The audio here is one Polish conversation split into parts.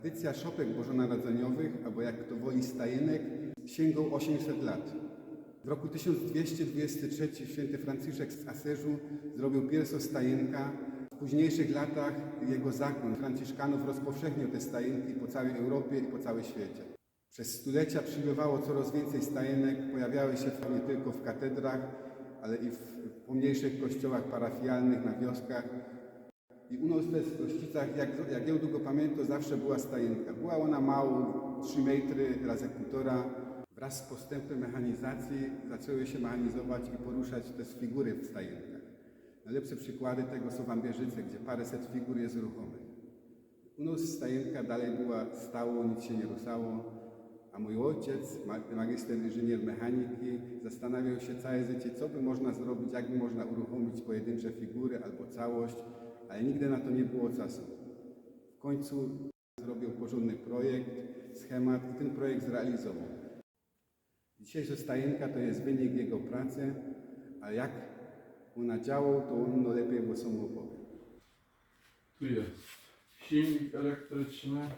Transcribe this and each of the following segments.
Tradycja szopek bożonarodzeniowych, albo jak kto woli stajenek, sięgą 800 lat. W roku 1223 święty Franciszek z Asyżu zrobił pierwszą stajenka. W późniejszych latach jego zakon Franciszkanów rozpowszechnił te stajenki po całej Europie i po całym świecie. Przez stulecia przybywało coraz więcej stajenek, pojawiały się nie tylko w katedrach, ale i w pomniejszych kościołach parafialnych na wioskach. I u nas też w Kościcach, jak, jak ja długo pamiętam, zawsze była stajenka. Była ona małą, 3 metry razy półtora. Wraz z postępem mechanizacji zaczęły się mechanizować i poruszać te figury w stajenkach. Najlepsze przykłady tego są w Ambierzyce, gdzie paręset figur jest ruchomych. U nas stajenka dalej była stało, nic się nie ruszało, a mój ojciec, ma- magister inżynier mechaniki, zastanawiał się całe życie, co by można zrobić, jak by można uruchomić pojedyncze figury albo całość, ale nigdy na to nie było czasu. W końcu zrobił porządny projekt, schemat i ten projekt zrealizował. Dzisiejsza stajenka to jest wynik jego pracy, a jak ona działał, to on no lepiej bo sam opowie. Tu jest silnik elektryczny.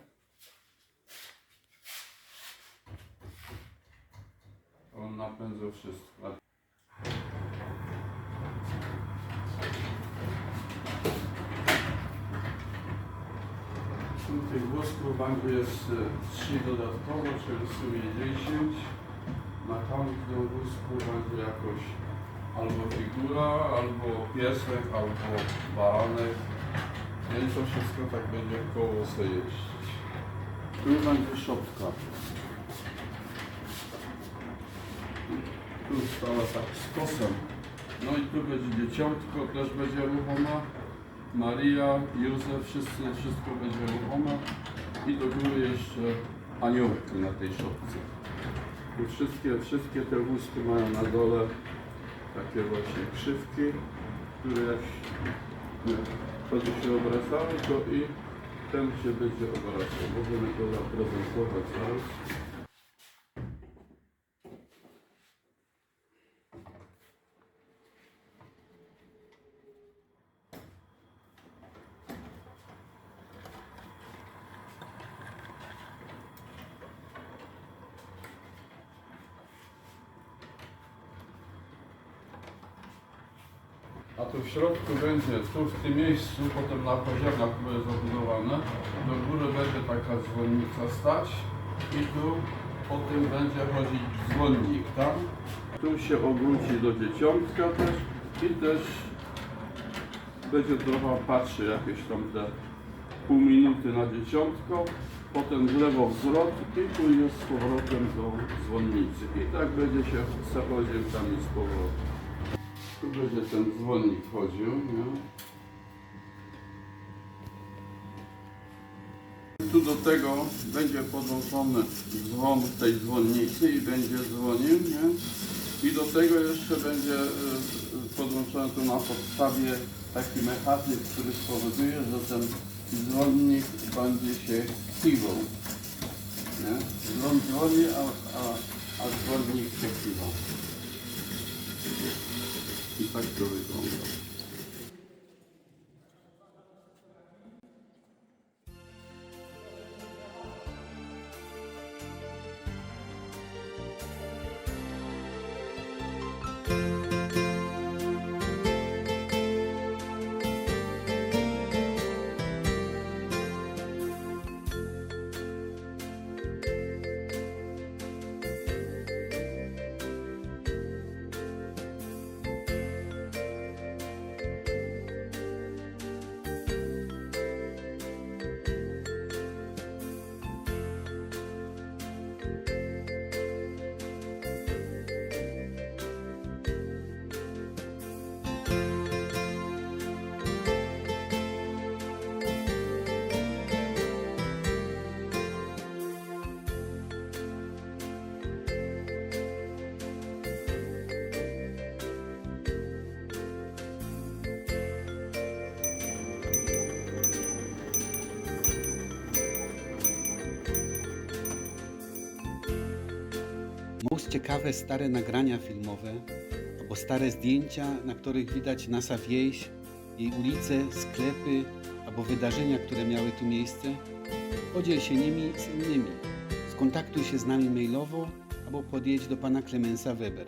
On napędza wszystko. Tych włosków banku jest 3 dodatkowo, czyli w sumie 10. Na tamtym wózku będzie jakoś albo figura, albo piesek, albo baranek. No i to wszystko tak będzie koło jeździć. Tu będzie szopka. Tu stała tak z kosem. No i tu będzie dzieciątko, też będzie ruchoma. Maria, Józef, wszyscy, wszystko będzie ruchome. I do góry jeszcze aniołki na tej szopce. Tu wszystkie, wszystkie te wózki mają na dole takie właśnie krzywki, które jak będzie się obracały, to i ten się będzie obracał. Możemy to zaprezentować zaraz. A tu w środku będzie, tu w tym miejscu, potem na poziomach, które jest obudowane, do góry będzie taka dzwonnica stać i tu po tym będzie chodzić dzwonnik, tak? Tu się obróci do dzieciątka też i też będzie trochę patrzy jakieś tam te pół minuty na dzieciątko, potem w lewo wzrok i pójdzie z powrotem do dzwonnicy. I tak będzie się zachodził tam i z powrotem. Będzie ten dzwonnik chodził, nie? Tu do tego będzie podłączony dzwon w tej dzwonnicy i będzie dzwonił, nie? I do tego jeszcze będzie e, podłączony tu na podstawie taki mechanizm, który spowoduje, że ten dzwonnik będzie się kiwał. Nie? Dzwon dzwoni, a, a, a dzwonnik się kiwa. I tak to ciekawe stare nagrania filmowe albo stare zdjęcia, na których widać nasza wieś, jej ulice, sklepy albo wydarzenia, które miały tu miejsce? Podziel się nimi z innymi. Skontaktuj się z nami mailowo albo podjedź do pana Klemensa Weber.